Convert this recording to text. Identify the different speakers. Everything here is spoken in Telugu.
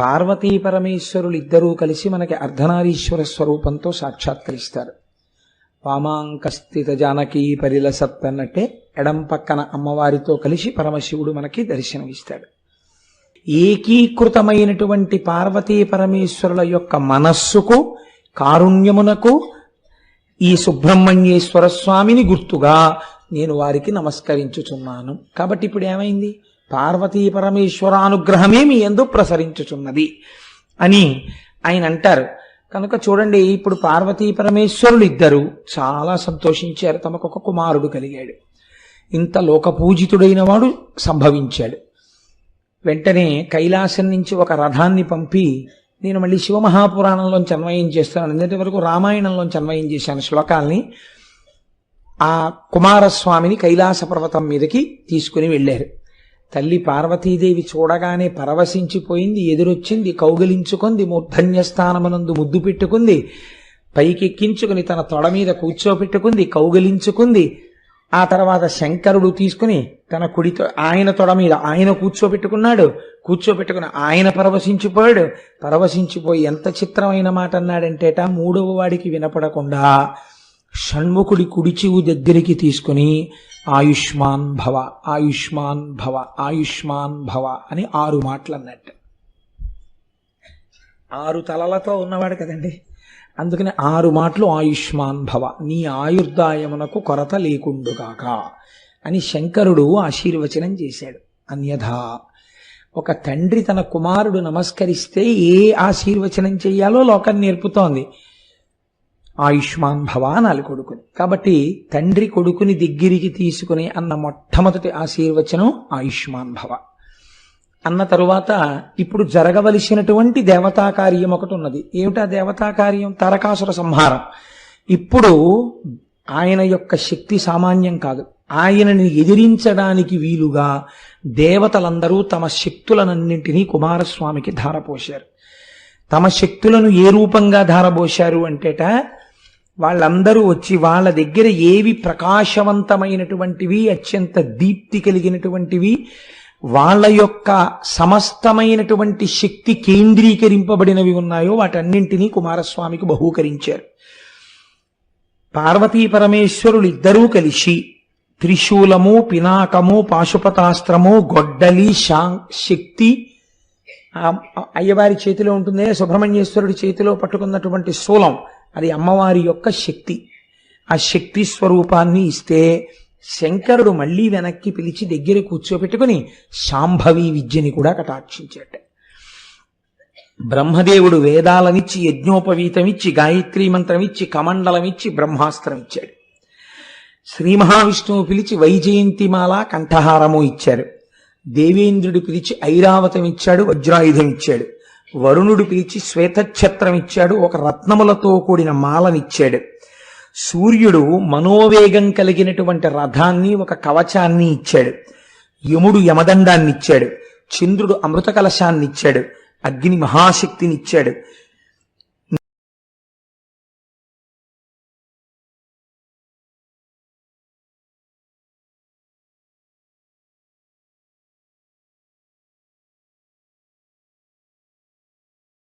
Speaker 1: పార్వతీ పరమేశ్వరులు ఇద్దరూ కలిసి మనకి అర్ధనారీశ్వర స్వరూపంతో సాక్షాత్కరిస్తారు. వామాంకస్థిత జానకీ పరిలసత్ అన్నట్టే ఎడం పక్కన అమ్మవారితో కలిసి పరమశివుడు మనకి దర్శనమిస్తాడు. ఏకీకృతమైనటువంటి పార్వతీ పరమేశ్వరుల యొక్క మనస్సుకు కారుణ్యమునకు ఈ సుబ్రహ్మణ్యేశ్వర స్వామిని గుర్తుగా నేను వారికి నమస్కరించుచున్నాను. కాబట్టి ఇప్పుడు ఏమైంది? పార్వతీ పరమేశ్వరానుగ్రహమే మీ ఎందు ప్రసరించుచున్నది అని ఆయన అంటారు. కనుక చూడండి ఇప్పుడు పార్వతీ పరమేశ్వరులు ఇద్దరు చాలా సంతోషించారు. తమకు ఒక కుమారుడు కలిగాడు. ఇంత లోకపూజితుడైన వాడు సంభవించాడు. వెంటనే కైలాసం నుంచి ఒక రథాన్ని పంపి నేను మళ్ళీ శివమహాపురాణంలోంచి అన్వయం చేస్తాను. ఎందుకంటే వరకు రామాయణంలోంచి అన్వయం చేశాను శ్లోకాల్ని. ఆ కుమారస్వామిని కైలాస పర్వతం మీదకి తీసుకుని వెళ్ళారు. తల్లి పార్వతీదేవి చూడగానే పరవశించిపోయింది ఎదురొచ్చింది కౌగిలించుకుంది మూర్ధన్యస్థానమునందు ముద్దు పెట్టుకుంది పైకెక్కించుకుని తన తొడ మీద కూర్చోపెట్టుకుంది కౌగిలించుకుంది. ఆ తర్వాత శంకరుడు తీసుకుని తన కుడితో ఆయన తొడ మీద ఆయన కూర్చోబెట్టుకున్నాడు కూర్చోబెట్టుకుని ఆయన పరవశించిపోయాడు. పరవశించిపోయి ఎంత చిత్రమైన మాట అన్నాడంటేట మూడవ వాడికి వినపడకుండా షణ్ముఖుడి కుడి చెవు దగ్గరికి తీసుకుని ఆయుష్మాన్ భవ ఆయుష్మాన్ భవ ఆయుష్మాన్ భవ అని ఆరు మాటలు అన్నట్టు ఆరు తలలతో ఉన్నవాడు కదండి. అందుకని ఆరు మాటలు ఆయుష్మాన్ భవ నీ ఆయుర్దాయమునకు కొరత లేకుండుగాక అని శంకరుడు ఆశీర్వచనం చేశాడు. అన్యథా ఒక తండ్రి తన కుమారుడు నమస్కరిస్తే ఏ ఆశీర్వచనం చెయ్యాలో లోకం నేర్పుతోంది. ఆయుష్మాన్ భవ అనాలి కొడుకుని. కాబట్టి తండ్రి కొడుకుని దగ్గరికి తీసుకుని అన్న మొట్టమొదటి ఆశీర్వచనం ఆయుష్మాన్ భవ. అన్న తరువాత ఇప్పుడు జరగవలసినటువంటి దేవతా కార్యం ఒకటి ఉన్నది. ఏమిటా దేవతా కార్యం? తారకాసుర సంహారం. ఇప్పుడు ఆయన యొక్క శక్తి సామాన్యం కాదు. ఆయనని ఎదిరించడానికి వీలుగా దేవతలందరూ తమ శక్తులనన్నింటినీ కుమారస్వామికి ధారపోశారు. తమ శక్తులను ఏ రూపంగా ధారపోశారు అంటేట వాళ్ళందరూ వచ్చి వాళ్ళ దగ్గర ఏవి ప్రకాశవంతమైనటువంటివి అత్యంత దీప్తి కలిగినటువంటివి వాళ్ళ యొక్క సమస్తమైనటువంటి శక్తి కేంద్రీకరింపబడినవి ఉన్నాయో వాటన్నింటినీ కుమారస్వామికి బహూకరించారు. పార్వతీ పరమేశ్వరులు ఇద్దరూ కలిసి త్రిశూలము పినాకము పాశుపతాస్త్రము గొడ్డలి శా శక్తి అయ్యవారి చేతిలో ఉంటుందే సుబ్రహ్మణ్యేశ్వరుడి చేతిలో పట్టుకున్నటువంటి శూలం. అది అమ్మవారి యొక్క శక్తి. ఆ శక్తి స్వరూపాన్ని ఇస్తే శంకరుడు మళ్ళీ వెనక్కి పిలిచి దగ్గర కూర్చోపెట్టుకుని శాంభవి విద్యని కూడా కటాక్షించాట బ్రహ్మదేవుడు వేదాలనిచ్చి యజ్ఞోపవీతమిచ్చి గాయత్రీ మంత్రమిచ్చి కమండలమిచ్చి బ్రహ్మాస్త్రం ఇచ్చాడు శ్రీ మహావిష్ణువు పిలిచి వైజయంతిమాల కంఠహారము ఇచ్చారు. దేవేంద్రుడు పిలిచి ఐరావతం ఇచ్చాడు వజ్రాయుధం ఇచ్చాడు వరుణుడు పిలిచి శ్వేతఛత్రం ఇచ్చాడు ఒక రత్నములతో కూడిన మాలనిచ్చాడు. సూర్యుడు మనోవేగం కలిగినటువంటి రథాన్ని ఒక కవచాన్ని ఇచ్చాడు. యముడు యమదండాన్ని ఇచ్చాడు చంద్రుడు అమృత కలశాన్ని ఇచ్చాడు అగ్ని మహాశక్తిని ఇచ్చాడు